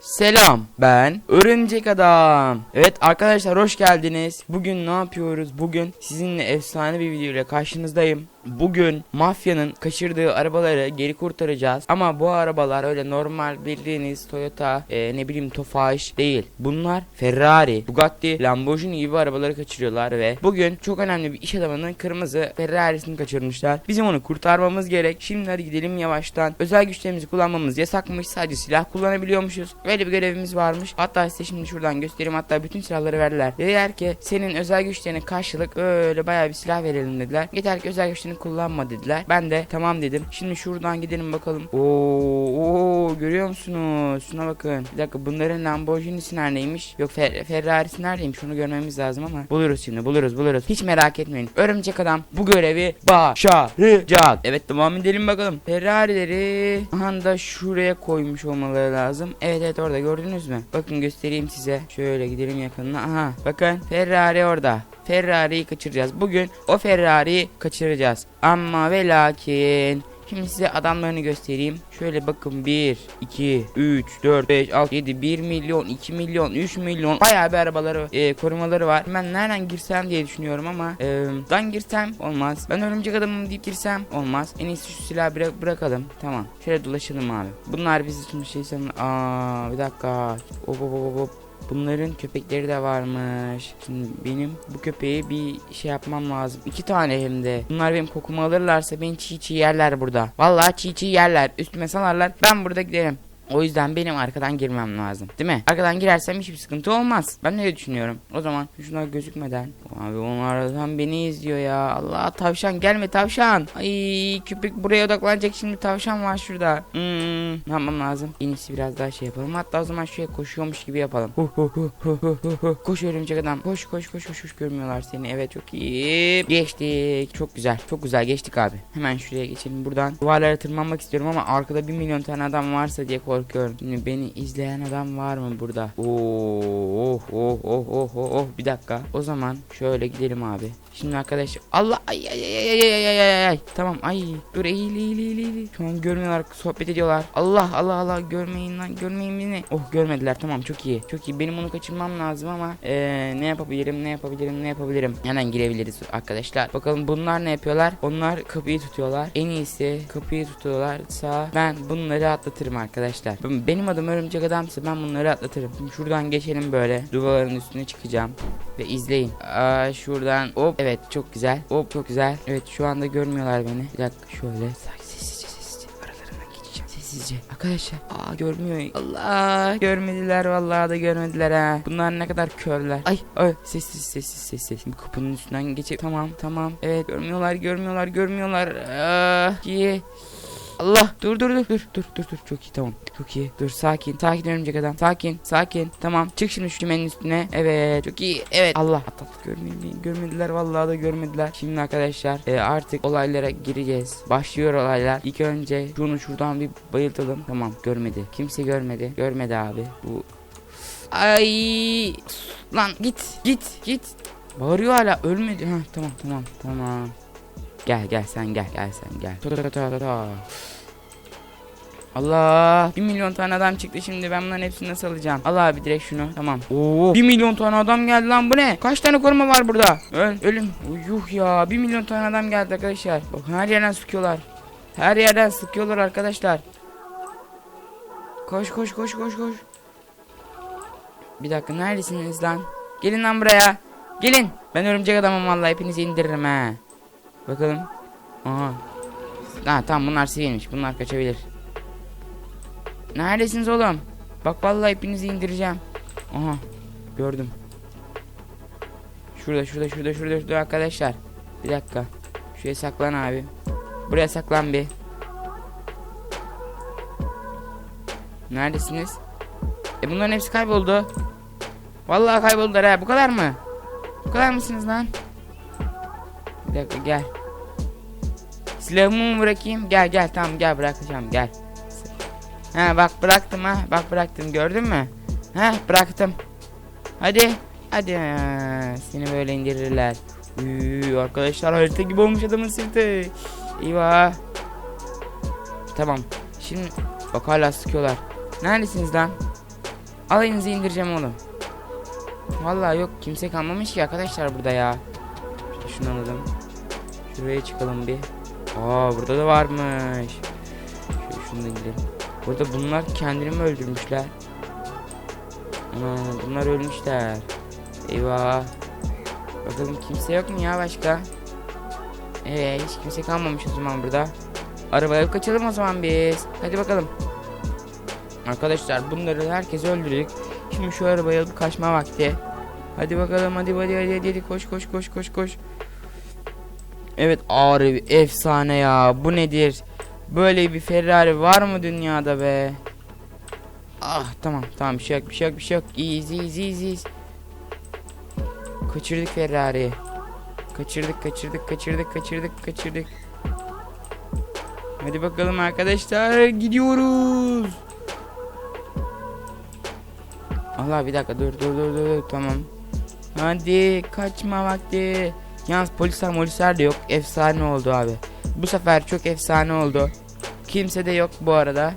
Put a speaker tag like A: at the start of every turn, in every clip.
A: Selam ben Örümcek Adam. Evet arkadaşlar hoş geldiniz. Bugün ne yapıyoruz? Bugün sizinle efsane bir video ile karşınızdayım. Bugün mafyanın kaçırdığı arabaları geri kurtaracağız. Ama bu arabalar öyle normal bildiğiniz Toyota e, ne bileyim Tofaş değil. Bunlar Ferrari, Bugatti, Lamborghini gibi arabaları kaçırıyorlar ve bugün çok önemli bir iş adamının kırmızı Ferrari'sini kaçırmışlar. Bizim onu kurtarmamız gerek. Şimdi hadi gidelim yavaştan. Özel güçlerimizi kullanmamız yasakmış. Sadece silah kullanabiliyormuşuz. Böyle bir görevimiz varmış. Hatta size şimdi şuradan göstereyim. Hatta bütün silahları verdiler. Dediler ki senin özel güçlerine karşılık öyle bayağı bir silah verelim dediler. Yeter ki özel güçlerini kullanma dediler. Ben de tamam dedim. Şimdi şuradan gidelim bakalım. Oo, oo görüyor musunuz? Şuna bakın. Bir dakika bunların Lamborghini'si neredeymiş? Yok Fer Ferrari'si neredeymiş? Onu görmemiz lazım ama. Buluruz şimdi buluruz buluruz. Hiç merak etmeyin. Örümcek adam bu görevi başaracak. Evet devam edelim bakalım. Ferrari'leri aha da şuraya koymuş olmaları lazım. Evet evet orada gördünüz mü? Bakın göstereyim size. Şöyle gidelim yakınına. Aha bakın Ferrari orada. Ferrari'yi kaçıracağız. Bugün o Ferrari'yi kaçıracağız. Ama ve lakin Şimdi size adamlarını göstereyim. Şöyle bakın 1, 2, 3, 4, 5, 6, 7, 1 milyon, 2 milyon, 3 milyon bayağı bir arabaları, e, korumaları var. Ben nereden girsem diye düşünüyorum ama e, ben girsem olmaz. Ben örümcek adamım deyip girsem olmaz. En iyisi şu silahı bıra- bırakalım. Tamam. Şöyle dolaşalım abi. Bunlar bizi şimdi şey sanır. Aa bir dakika. Hop hop hop hop. Bunların köpekleri de varmış. Şimdi benim bu köpeği bir şey yapmam lazım. İki tane hem de. Bunlar benim kokumu alırlarsa beni çiğ çiğ yerler burada. Vallahi çiğ çiğ yerler. Üstüme salarlar. Ben burada giderim. O yüzden benim arkadan girmem lazım. Değil mi? Arkadan girersem hiçbir sıkıntı olmaz. Ben öyle düşünüyorum. O zaman şunlar gözükmeden. Abi onlardan beni izliyor ya. Allah tavşan gelme tavşan. Ay köpek buraya odaklanacak şimdi tavşan var şurada. Hmm, ne yapmam lazım? En iyisi biraz daha şey yapalım. Hatta o zaman şuraya koşuyormuş gibi yapalım. Hu hu hu hu hu hu hu. Koş örümcek adam. Koş koş koş koş koş görmüyorlar seni. Evet çok iyi. Geçtik. Çok güzel. Çok güzel geçtik abi. Hemen şuraya geçelim buradan. Duvarlara tırmanmak istiyorum ama arkada bir milyon tane adam varsa diye korkuyorum. Şimdi beni izleyen adam var mı burada? Oo, oh oh oh oh oh oh bir dakika. O zaman şöyle gidelim abi. Şimdi arkadaş Allah ay ay ay ay ay ay ay ay. Tamam ay dur eğil eğil eğil. Şu an görmüyorlar sohbet ediyorlar. Allah Allah Allah görmeyin lan görmeyin beni. Oh görmediler tamam çok iyi. Çok iyi benim onu kaçırmam lazım ama eee, ne yapabilirim ne yapabilirim ne yapabilirim. Hemen girebiliriz arkadaşlar. Bakalım bunlar ne yapıyorlar? Onlar kapıyı tutuyorlar. En iyisi kapıyı tutuyorlarsa ben bunları atlatırım arkadaşlar. Ben- Benim adım örümcek adamsa ben bunları atlatırım. Şuradan geçelim böyle. Duvarın üstüne çıkacağım ve izleyin. Aa, şuradan hop evet çok güzel. Hop çok güzel. Evet şu anda görmüyorlar beni. Bir dakika şöyle sakin sessizce aralarından geçeceğim. Sessizce. Arkadaşlar aa görmüyor. Allah görmediler vallahi da görmediler ha. Bunlar ne kadar körler. Ay ay sessiz sessiz sessiz. Bu kapının üstünden geçip tamam tamam. Evet görmüyorlar görmüyorlar görmüyorlar. Aa, iyi. Allah. Dur dur dur dur dur dur dur. Çok iyi tamam. Çok iyi. Dur sakin sakin örümcek adam. Sakin sakin. Tamam. Çık şimdi şu çimenin üstüne. Evet çok iyi. Evet. Allah. Atlattık görmeyin görmediler. Vallahi da görmediler. Şimdi arkadaşlar e, artık olaylara gireceğiz. Başlıyor olaylar. İlk önce şunu şuradan bir bayıltalım. Tamam görmedi. Kimse görmedi. Görmedi abi. Bu ay lan git git git. Bağırıyor hala. Ölmedi. Ha tamam tamam tamam Gel gel sen gel gel sen gel. Ta ta ta ta ta. Allah. 1 milyon tane adam çıktı şimdi ben bunların hepsini nasıl alacağım? Al abi direkt şunu. Tamam. Oo. 1 milyon tane adam geldi lan bu ne? Kaç tane koruma var burada? Öl, ölüm. Uy, Yuh ya 1 milyon tane adam geldi arkadaşlar. Bakın her yerden sıkıyorlar. Her yerden sıkıyorlar arkadaşlar. Koş koş koş koş koş. Bir dakika neredesiniz lan? Gelin lan buraya. Gelin. Ben örümcek adamım vallahi hepinizi indiririm ha. Bakalım. Aha. Ha tamam bunlar sivilmiş. Bunlar kaçabilir. Neredesiniz oğlum? Bak vallahi hepinizi indireceğim. Aha. Gördüm. Şurada şurada şurada şurada şurada arkadaşlar. Bir dakika. Şuraya saklan abi. Buraya saklan bir. Neredesiniz? E bunların hepsi kayboldu. Vallahi kayboldular ha. Bu kadar mı? Bu kadar mısınız lan? Bir dakika gel. Silahımı mı bırakayım? Gel gel tamam gel bırakacağım gel. Ha bak bıraktım ha. Bak bıraktım gördün mü? Ha bıraktım. Hadi. Hadi. Ha, Seni böyle indirirler. Üü, arkadaşlar harita gibi olmuş adamın sırtı. Eyvah. Tamam. Şimdi bak hala sıkıyorlar. Neredesiniz lan? Alayınızı indireceğim oğlum. Vallahi yok kimse kalmamış ki arkadaşlar burada ya. Şunu alalım. Şuraya çıkalım bir. Aa burada da varmış. Şöyle şunu da gidelim. Burada bunlar kendini mi öldürmüşler? Ana bunlar ölmüşler. Eyvah. Bakalım kimse yok mu ya başka? Ee hiç kimse kalmamış o zaman burada. Arabaya kaçalım o zaman biz. Hadi bakalım. Arkadaşlar bunları herkes öldürdük. Şimdi şu arabaya alıp kaçma vakti. Hadi bakalım hadi hadi hadi, hadi. koş koş koş koş koş. Evet bir efsane ya. Bu nedir? Böyle bir Ferrari var mı dünyada be? Ah tamam tamam bir şey yok bir şey yok bir şey yok. İyiyiz iyiyiz iyiyiz iyiyiz. Kaçırdık Ferrari'yi. Kaçırdık kaçırdık kaçırdık kaçırdık kaçırdık. Hadi bakalım arkadaşlar gidiyoruz. Allah bir dakika dur dur dur dur, tamam. Hadi kaçma vakti. Yalnız polisler polisler de yok. Efsane oldu abi. Bu sefer çok efsane oldu. Kimse de yok bu arada.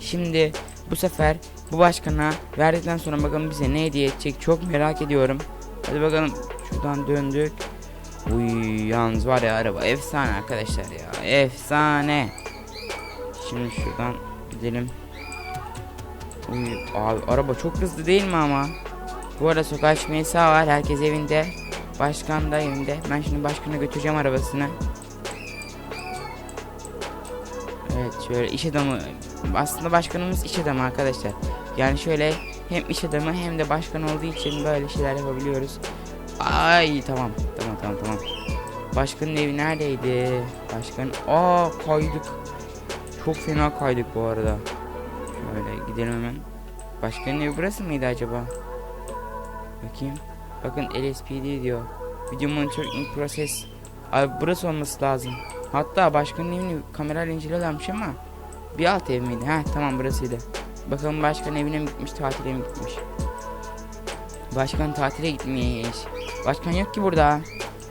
A: Şimdi bu sefer bu başkana verdikten sonra bakalım bize ne hediye edecek çok merak ediyorum. Hadi bakalım şuradan döndük. Uy yalnız var ya araba efsane arkadaşlar ya efsane. Şimdi şuradan gidelim. Uy abi araba çok hızlı değil mi ama? Bu arada sokağa çıkma yasağı var herkes evinde. Başkan da evinde. Ben şimdi başkana götüreceğim arabasını. Evet şöyle iş adamı aslında başkanımız iş adamı arkadaşlar. Yani şöyle hem iş adamı hem de başkan olduğu için böyle şeyler yapabiliyoruz. Ay tamam tamam tamam tamam. Başkanın evi neredeydi? Başkan aa kaydık. Çok fena kaydık bu arada. Şöyle gidelim hemen. Başkanın evi burası mıydı acaba? Bakayım. Bakın LSPD diyor. Video monitoring process. Abi burası olması lazım. Hatta başkanın evini kamerayla inceliyorlarmış ama bir alt ev miydi? Ha tamam burasıydı. Bakalım başkan evine mi gitmiş tatile mi gitmiş? Başkan tatile gitmiş. Başkan yok ki burada.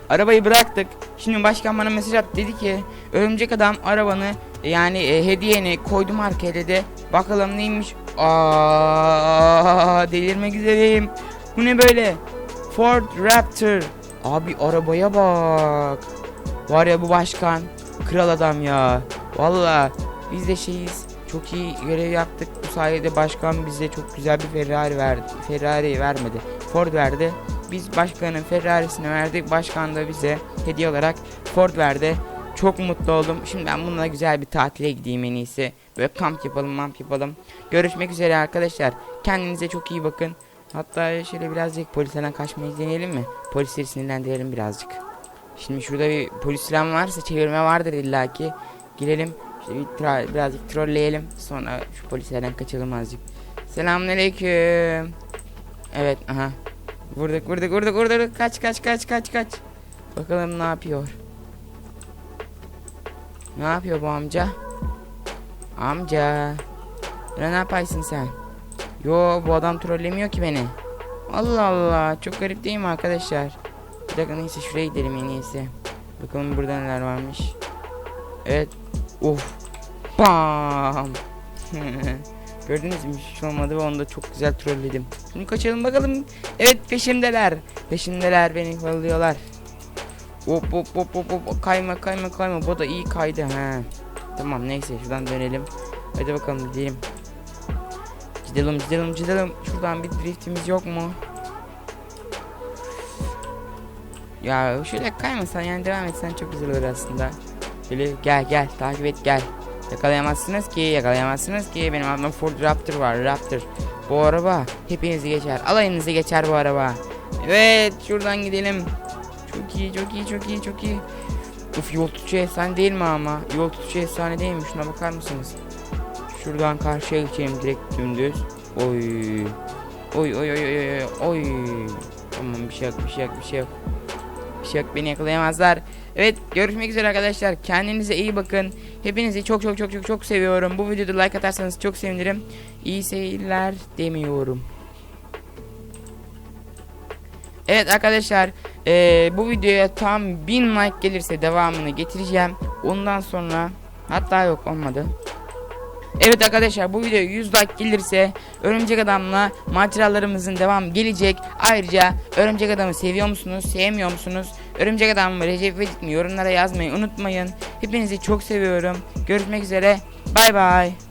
A: Arabayı bıraktık. Şimdi başkan bana mesaj attı dedi ki örümcek adam arabanı yani e, hediyeni koydum arkaya dedi. Bakalım neymiş? Aa delirmek üzereyim. Bu ne böyle? Ford Raptor. Abi arabaya bak. Var ya bu başkan kral adam ya. Valla biz de şeyiz. Çok iyi görev yaptık. Bu sayede başkan bize çok güzel bir Ferrari verdi. Ferrari vermedi. Ford verdi. Biz başkanın Ferrari'sini verdik. Başkan da bize hediye olarak Ford verdi. Çok mutlu oldum. Şimdi ben bununla güzel bir tatile gideyim en iyisi. Böyle kamp yapalım, mamp yapalım. Görüşmek üzere arkadaşlar. Kendinize çok iyi bakın. Hatta şöyle birazcık polislerden kaçmayı deneyelim mi? Polisleri sinirlendirelim birazcık. Şimdi şurada bir polis falan varsa çevirme vardır illaki. Girelim. İşte bir tra- birazcık trolleyelim. Sonra şu polislerden kaçalım azıcık. Selamünaleyküm. Evet aha. Vurduk vurduk vurduk vurduk. Kaç kaç kaç kaç kaç. Bakalım ne yapıyor. Ne yapıyor bu amca? Amca. Ne yaparsın sen? Yo bu adam trollemiyor ki beni. Allah Allah çok garip değil mi arkadaşlar? Bir dakika neyse şuraya gidelim en iyisi. Bakalım burada neler varmış. Evet. Of. Bam. Gördünüz mü hiç olmadı ve onu da çok güzel trolledim. Şimdi kaçalım bakalım. Evet peşimdeler. Peşimdeler beni kovalıyorlar. Hop hop hop hop hop kayma kayma kayma bu da iyi kaydı ha. Tamam neyse şuradan dönelim. Hadi bakalım gidelim. Gidelim gidelim gidelim. Şuradan bir driftimiz yok mu? Ya şöyle kaymasan yani devam etsen çok güzel olur aslında. Şöyle gel gel takip et gel. Yakalayamazsınız ki yakalayamazsınız ki benim adım Ford Raptor var Raptor. Bu araba hepinizi geçer alayınızı geçer bu araba. Evet şuradan gidelim. Çok iyi çok iyi çok iyi çok iyi. Uf yol tutucu efsane değil mi ama? Yol tutucu efsane değil? Şuna bakar mısınız? Şuradan karşıya geçeyim direkt dümdüz. Oy. Oy oy oy oy oy. Tamam bir şey yok bir şey yok bir şey yok. Bir şey yok beni yakalayamazlar. Evet görüşmek üzere arkadaşlar. Kendinize iyi bakın. Hepinizi çok çok çok çok çok seviyorum. Bu videoda like atarsanız çok sevinirim. İyi seyirler demiyorum. Evet arkadaşlar eee, bu videoya tam 1000 like gelirse devamını getireceğim. Ondan sonra hatta yok olmadı. Evet arkadaşlar bu videoya 100 like gelirse Örümcek Adam'la maceralarımızın devam gelecek. Ayrıca Örümcek Adam'ı seviyor musunuz, sevmiyor musunuz? Örümcek Adam mı, Recep İvedik mi yorumlara yazmayı unutmayın. Hepinizi çok seviyorum. Görüşmek üzere. Bay bay.